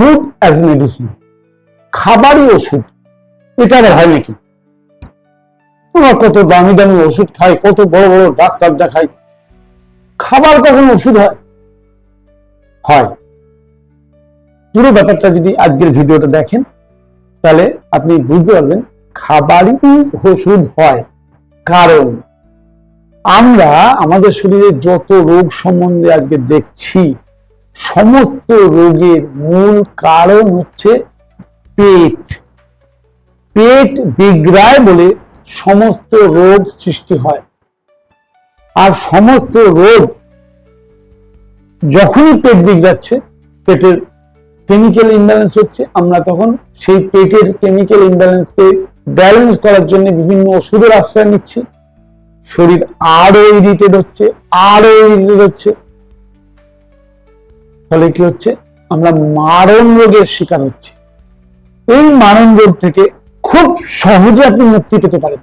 Food as medicine খাবারই ওষুধ। এটা হয় নাকি? তোমরা কত দামি দামি ওষুধ খায়, কত বড় বড় ডাক্তার দেখাই খাবার কখন ওষুধ হয়? হয়। পুরো ব্যাপারটা যদি আজকের ভিডিওটা দেখেন, তাহলে আপনি বুঝতে পারবেন খাবারই ওষুধ হয়। কারণ আমরা আমাদের শরীরে যত রোগ সম্বন্ধে আজকে দেখছি সমস্ত রোগের মূল কারণ হচ্ছে পেট। পেট বিগড়ায় বলে সমস্ত রোগ সৃষ্টি হয়। আর সমস্ত রোগ যখনই পেট বিগড়াচ্ছে, পেটের কেমিক্যাল ইমব্যালেন্স হচ্ছে, আমরা তখন সেই পেটের কেমিক্যাল ইমব্যালেন্সকে ব্যালেন্স করার জন্য বিভিন্ন ওষুধের আশ্রয় নিচ্ছি। শরীর আরও ইরিটেড হচ্ছে আরও ইরিটেড হচ্ছে। ফলে কি হচ্ছে? আমরা মারণ রোগের শিকার হচ্ছি। এই মারণ রোগ থেকে খুব সহজে আপনি মুক্তি পেতে পারেন।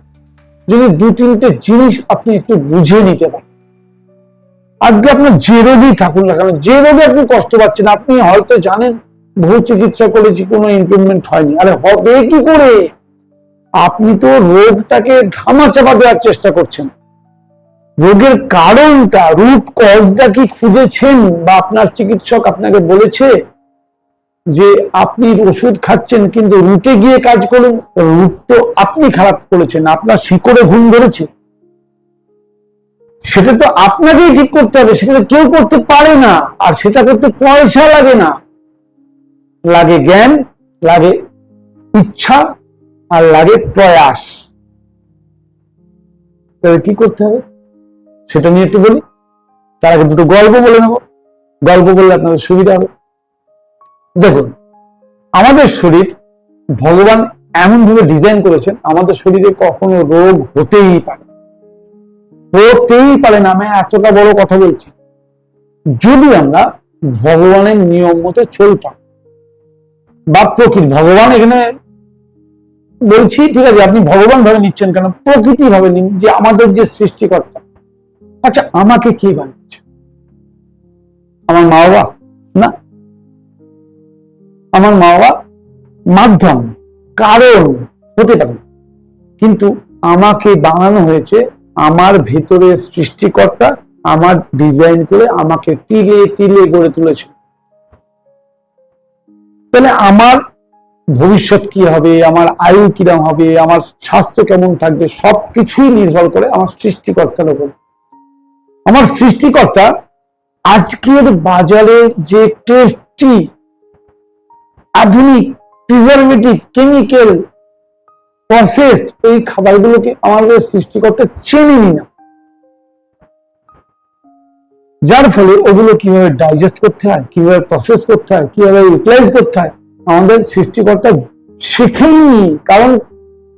যদি দু তিনটে জিনিস আপনি একটু বুঝে নিতে পারেন। আজকে আপনার যে রোগই থাকুন না কেন, যে রোগে আপনি কষ্ট পাচ্ছেন, আপনি হয়তো জানেন বহু চিকিৎসা করেছি, কোনো ইমপ্রুভমেন্ট হয়নি। আরে হবে কি করে? আপনি তো রোগটাকে ধামা চাপা দেওয়ার চেষ্টা করছেন। রোগের কারণটা রুট কজটা কি খুঁজেছেন বা আপনার চিকিৎসক আপনাকে বলেছে যে আপনি ওষুধ খাচ্ছেন কিন্তু রুটে গিয়ে কাজ করুন? রুট তো আপনি খারাপ করেছেন, আপনার শিকড়ে ঘুম ধরেছে। সেটা তো আপনাকেই ঠিক করতে হবে, সেটা কেউ করতে পারে না, আর সেটা করতে পয়সা লাগে না। লাগে জ্ঞান, লাগে ইচ্ছা, আর লাগে প্রয়াস। তবে কি করতে হবে? সেটা নিয়ে একটু বলি। তার আগে দুটো গল্প বলে নেব। গল্প বললে আপনাদের সুবিধা হবে। দেখুন, আমাদের শরীর, ভগবান এমন ভাবে ডিজাইন করেছেন, আমাদের শরীরে কখনো রোগ হতেই পারে হতেই পারে না, আমি এতটা বড় কথা বলছি। যদি আমরা ভগবানের নিয়ম মতো চলতাম, বা প্রকৃতি, ভগবান এখানে বলছি, ঠিক আছে, আপনি ভগবান ভাবে নিচ্ছেন কেন? প্রকৃতি ভাবে নিন, যে আমাদের যে সৃষ্টিকর্তা আচ্ছা আমাকে কি বানিয়েছে? আমার মা বাবা না। আমার মা বাবা মাধ্যম, কারণ হতে পারে। কিন্তু আমাকে বানানো হয়েছে আমার ভেতরে সৃষ্টিকর্তা, আমার ডিজাইন করে আমাকে তিলে তিলে গড়ে তুলেছে। তাহলে আমার ভবিষ্যৎ কি হবে? আমার আয়ু কিরম হবে? আমার স্বাস্থ্য কেমন থাকবে? সবকিছুই নির্ভর করে আমার সৃষ্টিকর্তার উপর। আমার সৃষ্টিকর্তা আজকের বাজারে যে টেস্টি আধুনিক প্রিজারভেটিভ কেমিক্যাল প্রসেসড এই খাবারগুলোকে আমাদের সৃষ্টিকর্তা চেনেনি না। যার ফলে ওগুলো কীভাবে ডাইজেস্ট করতে হয়, কীভাবে প্রসেস করতে হয়, কীভাবে ইউটিলাইজ করতে হয়, আমাদের সৃষ্টিকর্তা শেখেননি কারণ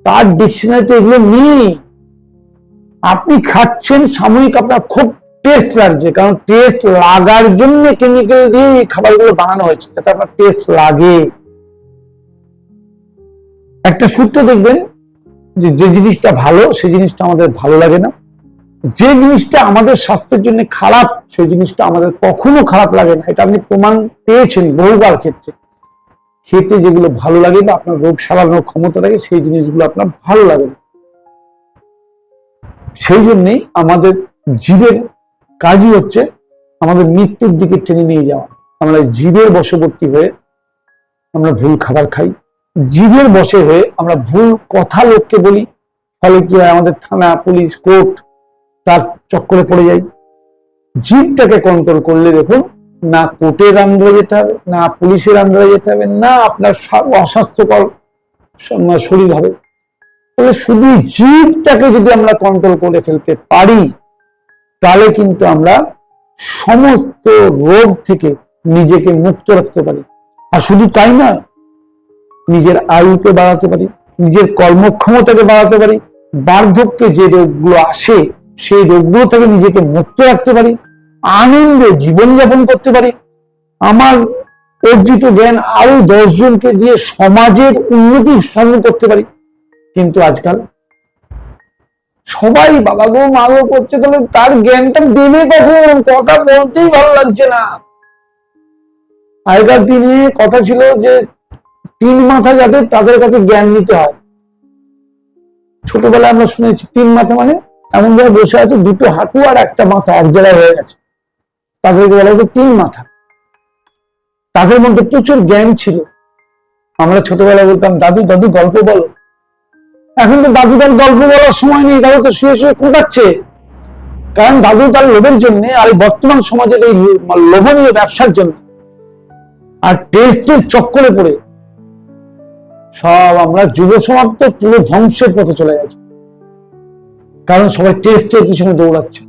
তার ডিকশনারিতে এগুলো নেই। আপনি খাচ্ছেন সাময়িক আপনার খুব টেস্ট লাগছে, কারণ টেস্ট লাগার জন্য কেমিক্যাল দিয়ে এই খাবারগুলো বানানো হয়েছে, যাতে আপনার টেস্ট লাগে। একটা সূত্র দেখবেন যে যে জিনিসটা ভালো, সেই জিনিসটা আমাদের ভালো লাগে না। যে জিনিসটা আমাদের স্বাস্থ্যের জন্য খারাপ, সেই জিনিসটা আমাদের কখনো খারাপ লাগে না। এটা আপনি প্রমাণ পেয়েছেন বহুবার ক্ষেত্রে। খেতে যেগুলো ভালো লাগে বা আপনার রোগ সারানোর ক্ষমতা থাকে, সেই জিনিসগুলো আপনার ভালো লাগে না। সেই জন্যেই আমাদের জীবের কাজই হচ্ছে আমাদের মৃত্যুর দিকে টেনে নিয়ে যাওয়া। আমরা জীবের বশবর্তী হয়ে আমরা ভুল খাবার খাই। জীবের বশে হয়ে আমরা ভুল কথা লোককে বলি, ফলে কি হয় আমাদের থানা, পুলিশ, কোর্ট তার চক্করে পড়ে যাই জীবটাকে কন্ট্রোল করলে দেখুন, না কোর্টের আন্ডারে যেতে হবে, না পুলিশের আন্ডারে যেতে হবে, না আপনার অস্বাস্থ্যকর শরীর হবে। তাহলে শুধু জীবটাকে যদি আমরা কন্ট্রোল করে ফেলতে পারি, তাহলে কিন্তু আমরা সমস্ত রোগ থেকে নিজেকে মুক্ত রাখতে পারি। আর শুধু তাই নয়, নিজের আয়ুকে বাড়াতে পারি, নিজের কর্মক্ষমতাকে বাড়াতে পারি, বার্ধক্যে যে রোগগুলো আসে, সেই রোগগুলো থেকে নিজেকে মুক্ত রাখতে পারি, আনন্দে জীবনযাপন করতে পারি। আমার অর্জিত জ্ঞান আরও দশজনকে দিয়ে সমাজের উন্নতি সাধন করতে পারি। কিন্তু আজকাল সবাই বাবা গো, মা গো করছে তাহলে তার জ্ঞানটা দেবে কখন কথা বলতেই ভালো লাগছে না। আগেকার দিনে কথা ছিল যে, তিন মাথা যাদের তাদের কাছে জ্ঞান নিতে হয়। ছোটবেলায় আমরা শুনেছি, তিন মাথা মানে এমন জায়গায় বসে আছে, দুটো হাঁটু আর একটা মাথা, এক জায়গায় হয়ে গেছে। তাদেরকে বলা হতো তিন মাথা। তাদের মধ্যে প্রচুর জ্ঞান ছিল। আমরা ছোটবেলায় বলতাম, দাদু দাদু, গল্প বলো। এখন তো দাদু তার গল্প বলার সময় নেই, দাদু তো শুয়ে শুয়ে কোটাচ্ছে। কারণ দাদু তার লোভের জন্য আর বর্তমান সমাজের এই লোভনীয় ব্যবসার জন্য আর টেস্টের চক্করে পড়ে। সব আমরা যুব সমাজ তো পুরো ধ্বংসের পথে চলে গেছে। কারণ সবাই টেস্টের পিছনে দৌড়াচ্ছে।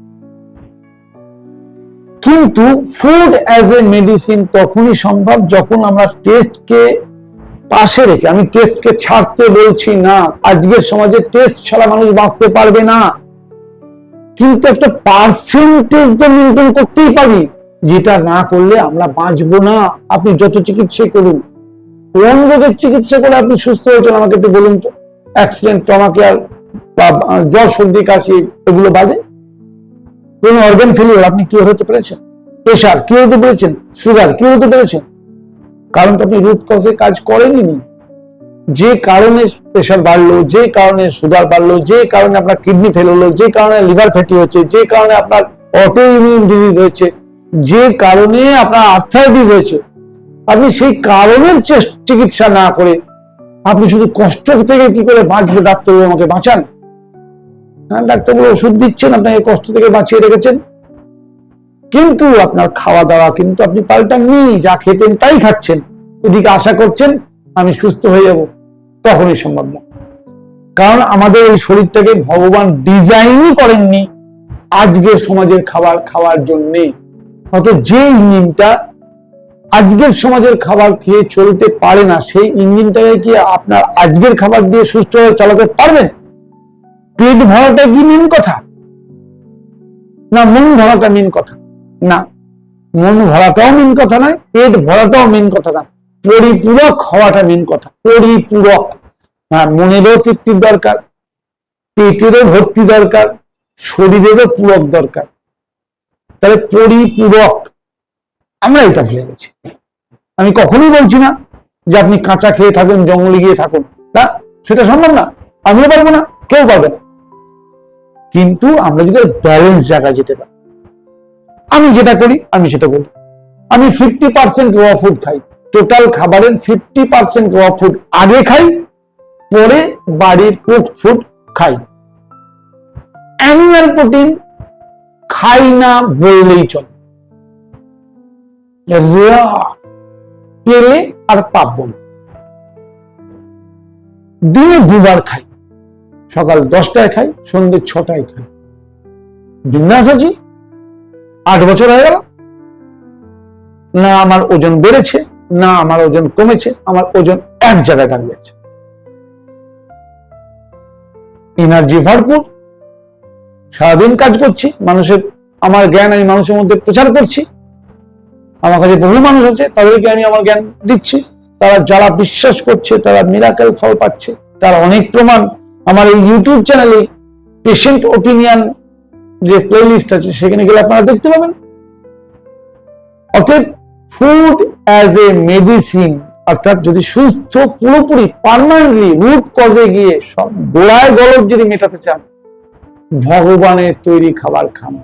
কিন্তু ফুড অ্যাজ এ মেডিসিন তখনই সম্ভব যখন আমরা টেস্টকে পাশে রেখে, আমি টেস্টকে ছাড়তে বলছি না। আজকের সমাজে টেস্ট ছাড়া মানুষ বাঁচতে পারবে না। কিন্তু একটা পার্সেন্টেজ তো মেনটেন করতেই পারি। যেটা না করলে আমরা বাঁচবো না। আপনি যত চিকিৎসা করুন, কোন রোগের চিকিৎসা করে আপনি সুস্থ হয়েছেন আমাকে একটু বলুন তো? অ্যাক্সিডেন্ট টমাকে আর বা জ্বর, সর্দি, কাশি, এগুলো বাদে? কোন অর্গান ফেলিওর আপনি কি হতে পেরেছেন? প্রেশার কি হতে পেরেছেন? সুগার কি হতে পেরেছেন? কারণ তো আপনি রুট কজে কাজ করেননি যে কারণে প্রেশার বাড়লো, যে কারণে সুগার বাড়লো, যে কারণে আপনার কিডনি ফেল হলো, যে কারণে লিভার ফ্যাটি হচ্ছে, যে কারণে আপনার অটো ইমিউন ডিজিজ হয়েছে যে কারণে আপনার আর্থাইটিস হয়েছে। আপনি সেই কারণের চিকিৎসা না করে আপনি শুধু কষ্ট থেকে কি করে বাঁচবে? ডাক্তারবাবু আমাকে বাঁচান। হ্যাঁ ডাক্তারবাবু ওষুধ দিচ্ছেন, আপনাকে কষ্ট থেকে বাঁচিয়ে রেখেছেন। কিন্তু আপনার খাওয়া দাওয়া কিন্তু আপনি পাল্টাননি, যা খেতেন তাই খাচ্ছেন। ওদিকে আশা করছেন, আমি সুস্থ হয়ে যাব। তখনই সম্ভব না। কারণ আমাদের এই শরীরটাকে ভগবান ডিজাইনই করেননি আজকের সমাজের খাবার খাওয়ার জন্যে। অত যে ইঞ্জিনটা আজকের সমাজের খাবার খেয়ে চলতে পারে না, সেই ইঞ্জিনটাকে কি আপনার আজকের খাবার দিয়ে সুস্থভাবে চালাতে পারবেন? পেট ভরাটা কি মেন কথা? না, মন ভরাটা মেন কথা? না। মন ভরাটাও মেন কথা নয়, পেট ভরাটাও মেন কথা না। পরিপূরক হওয়াটা মেন কথা, পরিপূরক। হ্যাঁ মনেরও তৃপ্তির দরকার, পেটেরও ভর্তি দরকার, শরীরেরও পূরক দরকার। তাহলে পরিপূরক, আমরা এটা ভুলে গেছি। আমি কখনোই বলছি না যে আপনি কাঁচা খেয়ে থাকুন, জঙ্গলে গিয়ে থাকুন। না, সেটা সম্ভব না। আমিও পারব না, কেউ পারবে না। কিন্তু আমরা যদি ব্যালেন্স জায়গায় যেতে পারি আমি যেটা করি, আমি সেটা করি। আমি ফিফটি পার্সেন্ট র ফুড খাই। টোটাল খাবারের ফিফটি পার্সেন্ট র ফুড আগে খাই, পরে বাড়ির কুক ফুড খাই। অ্যানিমাল প্রোটিন খাই না বললেই চলে। পেলে আর পাপ দিনে দুবার খাই। সকাল দশটায় খাই, সন্ধ্যে ছটায় খাই। বিন্যাস আছি? আট বছর হয়ে গেল। না আমার ওজন বেড়েছে, না আমার ওজন কমেছে, আমার ওজন এক জায়গায় দাঁড়িয়ে আছে। এনার্জি ভরপুর, সারাদিন কাজ করছি, মানুষের, আমার জ্ঞান আমি মানুষের মধ্যে প্রচার করছি। আমার কাছে বহু মানুষ আছে, তাদেরকে আমি আমার জ্ঞান দিচ্ছি। তারা যারা বিশ্বাস করছে, তারা মিরাকেল ফল পাচ্ছে। তার অনেক প্রমাণ আমার এই ইউটিউব চ্যানেলে পেশেন্ট ওপিনিয়ন যে প্লেলিস্ট আছে, সেখানে গেলে আপনারা দেখতে পাবেন। অতএব ফুড অ্যাজ এ মেডিসিন অর্থাৎ যদি সুস্থ, পুরোপুরি পার্মানেন্টলি রুট কজে গিয়ে সব গোড়ায় গলদ যদি মেটাতে চান ভগবানের তৈরি খাবার খান।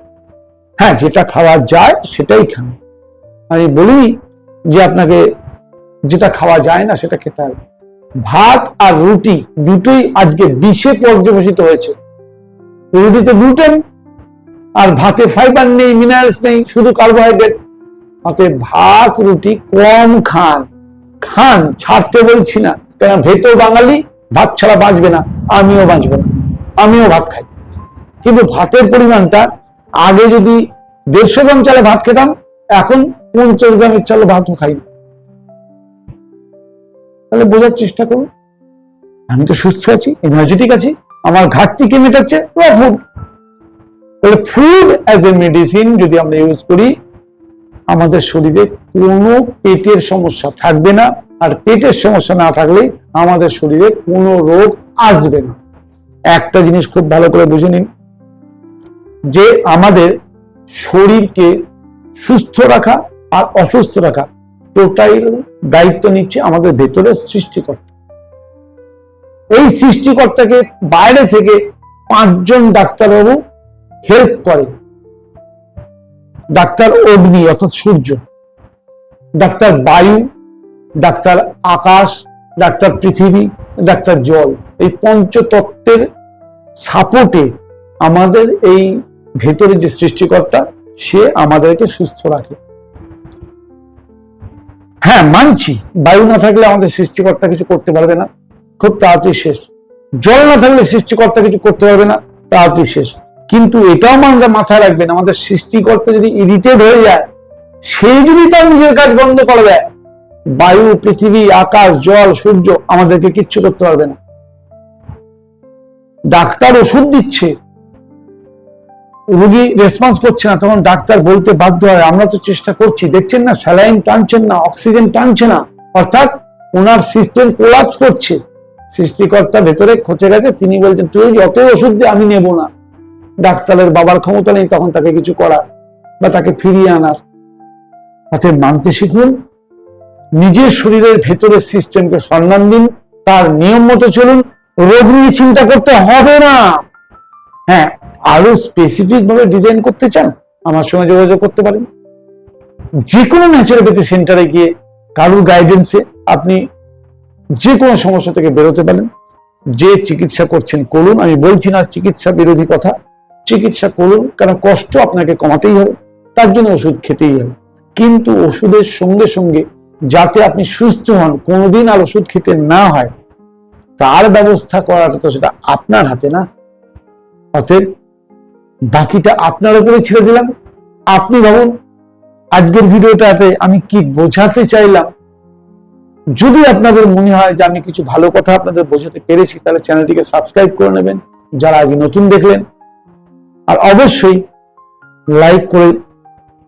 হ্যাঁ যেটা খাওয়া যায়, সেটাই খান। আমি বলি যে আপনাকে যেটা খাওয়া যায় না, সেটা খেতে হবে। ভাত আর রুটি দুটোই আজকে বিষে পর্যবেসিত হয়েছে। রুটিতে গ্লুটেন আর ভাতে ফাইবার নেই মিনারেলস নেই, শুধু কার্বোহাইড্রেট অতএব ভাত, রুটি কম খান। খান, ছাড়তে বলছি না। কেন ভেতর বাঙালি ভাত ছাড়া বাঁচবে না, আমিও বাঁচবো না। আমিও ভাত খাই। কিন্তু ভাতের পরিমাণটা আগে যদি দেড়শো গ্রাম চালে ভাত খেতাম, এখন পঞ্চাশ গ্রামের চালে ভাতও খাই না। তাহলে বোঝার চেষ্টা করুন। আমি তো সুস্থ আছি এনার্জেটিক আছি, আমার ঘাটতি কে মেটাচ্ছে? ফুড তাহলে ফুড অ্যাজ এ মেডিসিন যদি আমরা ইউজ করি, আমাদের শরীরে কোনো পেটের সমস্যা থাকবে না। আর পেটের সমস্যা না থাকলে আমাদের শরীরে কোনো রোগ আসবে না। একটা জিনিস খুব ভালো করে বুঝে নিন, যে আমাদের শরীরকে সুস্থ রাখা আর অসুস্থ রাখা টোটাল দায়িত্ব নিচ্ছে আমাদের ভেতরের সৃষ্টিকর্তা। এই সৃষ্টিকর্তাকে বাইরে থেকে পাঁচজন ডাক্তারবাবু হেল্প করে। ডাক্তার অগ্নি অর্থাৎ সূর্য। ডাক্তার বায়ু, ডাক্তার আকাশ, ডাক্তার পৃথিবী, ডাক্তার জল। এই পঞ্চতত্ত্বের সাপোর্টে আমাদের এই ভেতরে যে সৃষ্টিকর্তা, সে আমাদেরকে সুস্থ রাখে। হ্যাঁ মানছি। বায়ু না থাকলে আমাদের সৃষ্টিকর্তা কিছু করতে পারবে না। খুব তাড়াতাড়ি শেষ। জল না থাকলে সৃষ্টিকর্তা কিছু করতে পারবে না। তাড়াতাড়ি শেষ। কিন্তু এটাও আমাদের মাথায় রাখবেন, আমাদের সৃষ্টিকর্তা যদি ইরিটেট হয়ে যায় সেই যদি তার নিজের কাজ বন্ধ করে দেয়, বায়ু, পৃথিবী, আকাশ, জল, সূর্য, আমাদেরকে কিচ্ছু করতে পারবে না। ডাক্তার ওষুধ দিচ্ছে, রুগী রেসপন্স করছে না, তখন ডাক্তার বলতে বাধ্য হয়, আমরা তো চেষ্টা করছি, দেখছেন না স্যালাইন টানছেন না অক্সিজেন টানছে না, অর্থাৎ ওনার সিস্টেম কোলাপস করছে। সৃষ্টিকর্তা ভেতরে খচে গেছে, তিনি বলছেন, তুই যত ওষুধ দিয়ে আমি নেব না। ডাক্তারের বাবার ক্ষমতা নেই, তখন তাকে কিছু করার বা তাকে ফিরিয়ে আনার। তাতে মানতে শিখুন, নিজের শরীরের ভেতরের সিস্টেমকে সম্মান দিন, তার নিয়ম মতো চলুন, রোগ নিয়ে চিন্তা করতে হবে না। হ্যাঁ আরও স্পেসিফিক ভাবে ডিজাইন করতে চান, আমার সঙ্গে যোগাযোগ করতে পারেন। যে কোনো ন্যাচারোপ্যাথি সেন্টারে গিয়ে কারুর গাইডেন্সে আপনি যে কোনো সমস্যা থেকে বেরোতে পারেন। যে চিকিৎসা করছেন, করুন, আমি বলছি না চিকিৎসা বিরোধী কথা চিকিৎসা করুন কারণ কষ্ট আপনাকে কমাতেই হবে, তার জন্য ওষুধ খেতেই হবে। কিন্তু ওষুধের সঙ্গে সঙ্গে যাতে আপনি সুস্থ হন, কোনোদিন আর ওষুধ খেতে না হয়, তার ব্যবস্থা করাটা তো সেটা আপনার হাতে না। অতএব বাকিটা আপনার উপরে ছেড়ে দিলাম। আপনি ভাবুন, আজকের ভিডিওটাতে আমি কি বোঝাতে চাইলাম। যদি আপনাদের মনে হয় যে আমি কিছু ভালো কথা আপনাদের বোঝাতে পেরেছি, তাহলে চ্যানেলটিকে সাবস্ক্রাইব করে নেবেন। যারা আজ নতুন দেখলেন আর অবশ্যই লাইক করে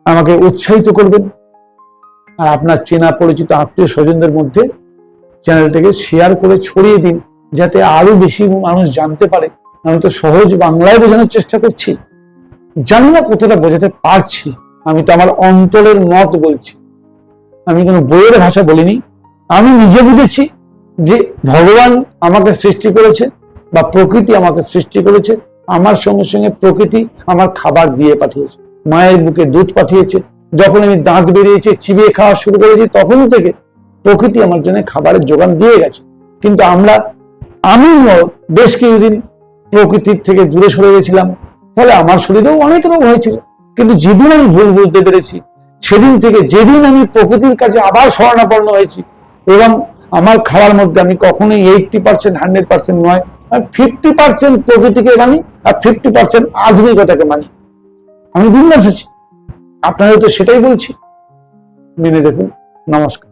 আমাকে উৎসাহিত করবেন। আর আপনার চেনা পরিচিত আত্মীয় স্বজনদের মধ্যে চ্যানেলটাকে শেয়ার করে ছড়িয়ে দিন, যাতে আরও বেশি মানুষ জানতে পারে। আমি তো সহজ বাংলায় বোঝানোর চেষ্টা করছি। জানি না কতটা বোঝাতে পারছি। আমি তো আমার অন্তরের মত বলছি। আমি কোনো বইয়ের ভাষা বলিনি। আমি নিজে বুঝেছি যে ভগবান আমাকে সৃষ্টি করেছে বা প্রকৃতি আমাকে সৃষ্টি করেছে। আমার সঙ্গে সঙ্গে প্রকৃতি আমার খাবার দিয়ে পাঠিয়েছে। মায়ের বুকে দুধ পাঠিয়েছে। যখন আমি দাঁত বেরিয়েছে, চিবিয়ে খাওয়া শুরু করেছি, তখন থেকে প্রকৃতি আমার জন্য খাবারের যোগান দিয়ে গেছে। কিন্তু আমরা, আমি বেশ কিছুদিন প্রকৃতির থেকে দূরে সরে গেছিলাম। ফলে আমার শরীরেও অনেক রোগ হয়েছিল। কিন্তু যেদিন আমি ভুল বুঝতে পেরেছি, সেদিন থেকে যেদিন আমি প্রকৃতির কাছে আবার শরণাপন্ন হয়েছি, এবং আমার খাওয়ার মধ্যে আমি কখনোই এইটটি পার্সেন্ট হান্ড্রেড পার্সেন্ট নয় ফিফটি পার্সেন্ট প্রকৃতিকে মানি আর ফিফটি পার্সেন্ট আধুনিকতাকে মানি। আমি বিন্যাস আছি। আপনারা তো সেটাই বলছি মেনে দেখুন। নমস্কার।